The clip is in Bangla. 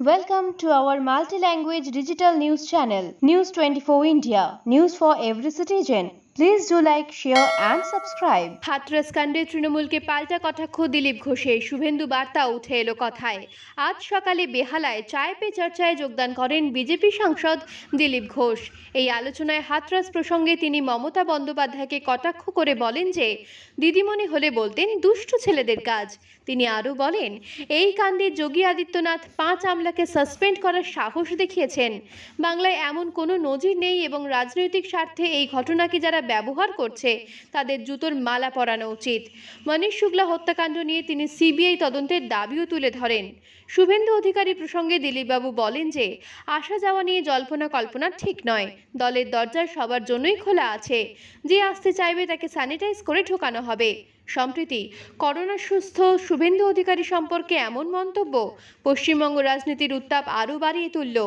Welcome to our multi-language digital news channel, News 24 India. News for every citizen. Please do like, share and subscribe. Hathras কাণ্ডে তৃণমূলকে পাল্টা কটাক্ষ দিলীপ ঘোষের শুভেন্দু বার্তা উঠে এলো কথায়। আজ সকালে বেহালায় চায় পে চর্চায় যোগদান করেন বিজেপি সাংসদ দিলীপ ঘোষ। এই আলোচনায় হাতরাস প্রসঙ্গে তিনি মমতা বন্দ্যোপাধ্যায়কে কটাক্ষ করে বলেন যে দিদিমণি হলে বলতেন দুষ্টু ছেলেদের কাজ। তিনি আরও বলেন এই কাণ্ডে যোগী আদিত্যনাথ পাঁচ আমলাকে সাসপেন্ড করার সাহস দেখিয়েছেন। বাংলায় এমন কোনো নজির নেই এবং রাজনৈতিক স্বার্থে এই ঘটনাকে যারা ব্যবহার করছে, তাদের জুতোর মালা পরানো উচিত। মনীষ শুক্লা হত্যাকাণ্ড নিয়ে তিনি সিবিআই তদন্তের দাবিও তুলে ধরেন। শুভেন্দু অধিকারী প্রসঙ্গে দিলীপবাবু বলেন যে, আসা যাওয়া নিয়ে জল্পনা কল্পনা ঠিক নয়। দলের দরজা সবার জন্যই খোলা আছে। যে আসতে চাইবে তাকে স্যানিটাইজ করে ঢোকানো হবে। সম্প্রতি করোনা সুস্থ শুভেন্দু অধিকারী সম্পর্কে এমন মন্তব্য পশ্চিমবঙ্গ রাজনীতির উত্তাপ আরও বাড়িয়ে তুলল।